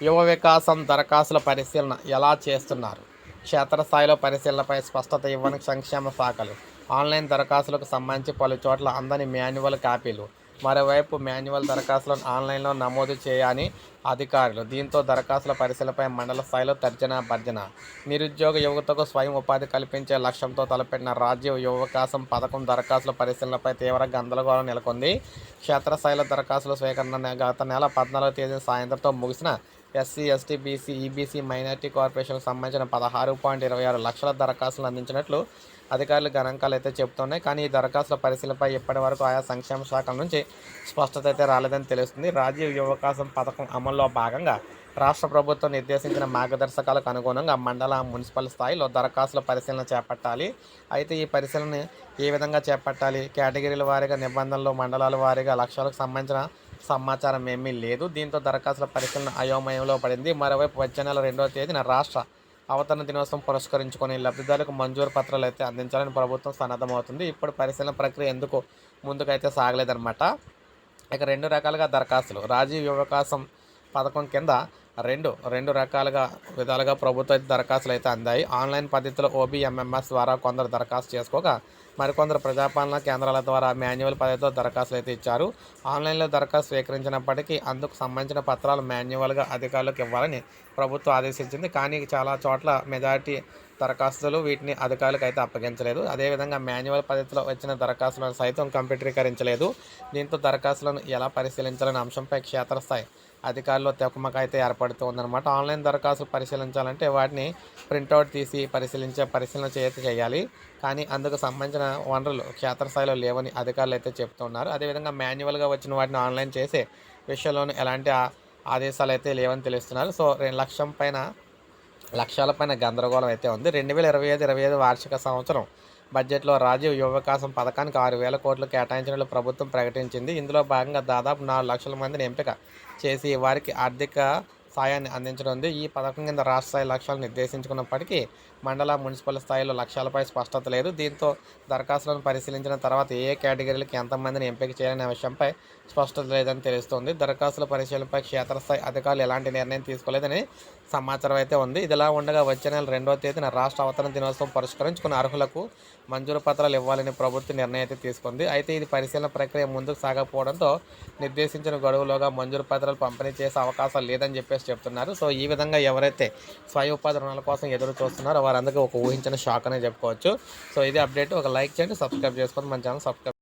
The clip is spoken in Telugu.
యువ వికాసం దరఖాస్తుల పరిశీలన ఎలా చేస్తున్నారు? క్షేత్రస్థాయిలో పరిశీలనపై స్పష్టత ఇవ్వని సంక్షేమ శాఖలు ఆన్లైన్ దరఖాస్తులకు సంబంధించి పలు చోట్ల అందని మాన్యువల్ కాపీలు మరోవైపు మాన్యువల్ దరఖాస్తులను ఆన్లైన్లో నమోదు చేయని అధికారులు. దీంతో దరఖాస్తుల పరిశీలనపై మండల స్థాయిలో తర్జన భర్జన. నిరుద్యోగ యువతకు స్వయం ఉపాధి కల్పించే లక్ష్యంతో తలపెట్టిన రాజ్య యువకాశం పథకం దరఖాస్తుల పరిశీలనపై తీవ్ర గందరగోళం నెలకొంది. క్షేత్రస్థాయిలో దరఖాస్తుల స్వీకరణ గత నెల పద్నాలుగో తేదీ సాయంత్రంతో ముగిసిన SC ST BC EBC minority కార్పొరేషన్కు సంబంధించిన పదహారు పాయింట్ ఇరవై ఆరు లక్షల దరఖాస్తులు అందించినట్లు అధికారులు గణాంకాలు అయితే చెబుతున్నాయి. కానీ ఈ దరఖాస్తుల పరిశీలనపై ఇప్పటి వరకు ఆయా సంక్షేమ శాఖల నుంచి స్పష్టత అయితే రాలేదని తెలుస్తుంది. రాజీవ్ యువకాశం పథకం అమల్లో భాగంగా రాష్ట్ర ప్రభుత్వం నిర్దేశించిన మార్గదర్శకాలకు అనుగుణంగా మండల మున్సిపల్ స్థాయిలో దరఖాస్తుల పరిశీలన చేపట్టాలి. అయితే ఈ పరిశీలన ఏ విధంగా చేపట్టాలి? కేటగిరీల వారీగా నిబంధనలు మండలాల వారీగా లక్ష్యాలకు సంబంధించిన సమాచారం ఏమీ లేదు. దీంతో దరఖాస్తుల పరిశీలన అయోమయంలో పడింది. మరోవైపు వచ్చే నెల రెండవ తేదీన రాష్ట్ర అవతరణ దినోత్సవం పురస్కరించుకొని లబ్ధిదారులకు మంజూరు పత్రాలు అయితే అందించాలని ప్రభుత్వం సన్నద్ధమవుతుంది. ఇప్పుడు పరిశీలన ప్రక్రియ ఎందుకు ముందుకైతే సాగలేదన్నమాట. ఇక రెండు రకాలుగా దరఖాస్తులు. రాజీవ్ యువకాశం పథకం కింద రెండు రెండు రకాలుగా విధాలుగా ప్రభుత్వ దరఖాస్తులు అయితే అందాయి. ఆన్లైన్ పద్ధతిలో ఓబీఎంఎంఎస్ ద్వారా కొందరు దరఖాస్తు చేసుకోగా మరికొందరు ప్రజాపాలన కేంద్రాల ద్వారా మాన్యువల్ పద్ధతిలో దరఖాస్తులు అయితే ఇచ్చారు. ఆన్లైన్లో దరఖాస్తు స్వీకరించినప్పటికీ అందుకు సంబంధించిన పత్రాలు మాన్యువల్గా అధికారులకు ఇవ్వాలని ప్రభుత్వం ఆదేశించింది. కానీ చాలా చోట్ల మెజారిటీ దరఖాస్తులు వీటిని అధికారులకు అయితే అప్పగించలేదు. అదేవిధంగా మాన్యువల్ పద్ధతిలో వచ్చిన దరఖాస్తులను సైతం కంప్యూటరీకరించలేదు. దీంతో దరఖాస్తులను ఎలా పరిశీలించాలనే అంశంపై క్షేత్రస్థాయి అధికారులు తెక్కుమక అయితే ఏర్పడుతుందన్నమాట ఆన్లైన్ దరఖాస్తు పరిశీలించాలంటే వాటిని ప్రింట్అవుట్ తీసి పరిశీలించే పరిశీలన చేతి చేయాలి. కానీ అందుకు సంబంధించిన వనరులు క్షేత్రస్థాయిలో లేవని అధికారులు అయితే చెప్తున్నారు అదేవిధంగా మాన్యువల్గా వచ్చిన వాటిని ఆన్లైన్ చేసే విషయంలోనూ ఎలాంటి ఆదేశాలు అయితే లేవని తెలుస్తున్నారు. సో రెండు లక్షం పైన లక్ష్యాల పైన గందరగోళం అయితే ఉంది. రెండు వేల ఇరవై ఐదు ఇరవై ఐదు వార్షిక సంవత్సరం బడ్జెట్లో రాజీవ్ యువ వికాసం పథకానికి ఆరు వేల కోట్లు కేటాయించినట్లు ప్రభుత్వం ప్రకటించింది. ఇందులో భాగంగా దాదాపు నాలుగు లక్షల మందిని ఎంపిక చేసి వారికి ఆర్థిక సాయాన్ని అందించడం ఉంది ఈ పథకం కింద రాష్ట్ర స్థాయి లక్ష్యాలు నిర్దేశించుకున్నప్పటికీ మండల మున్సిపల్ స్థాయిలో లక్ష్యాలపై స్పష్టత లేదు. దీంతో దరఖాస్తులను పరిశీలించిన తర్వాత ఏ ఏ కేటగిరీలకు ఎంతమందిని ఎంపిక చేయాలనే విషయంపై స్పష్టత లేదని తెలుస్తోంది. దరఖాస్తుల పరిశీలనపై క్షేత్రస్థాయి అధికారులు ఎలాంటి నిర్ణయం తీసుకోలేదని సమాచారం అయితే ఉంది. ఇదిలా ఉండగా వచ్చే నెల రెండవ తేదీన రాష్ట్ర అవతరణ దినోత్సవం పురస్కరించుకున్న అర్హులకు మంజూరు పత్రాలు ఇవ్వాలని ప్రభుత్వం నిర్ణయం అయితే తీసుకుంది. అయితే ఇది పరిశీలన ప్రక్రియ ముందుకు సాగకపోవడంతో నిర్దేశించిన గడువులోగా మంజూరు పత్రాలు పంపిణీ చేసే అవకాశం లేదని చెప్పేసి చెప్తున్నారు. సో ఈ విధంగా ఎవరైతే స్వయం ఉపాధి రుణాల కోసం ఎదురు చూస్తున్నారో వారందరికీ ఒక ఊహించిన షాక్ అనే చెప్పుకోవచ్చు. సో ఇది అప్డేట్. ఒక లైక్ చేయండి సబ్స్క్రైబ్ చేసుకొని మన ఛానల్ సబ్స్క్రైబ్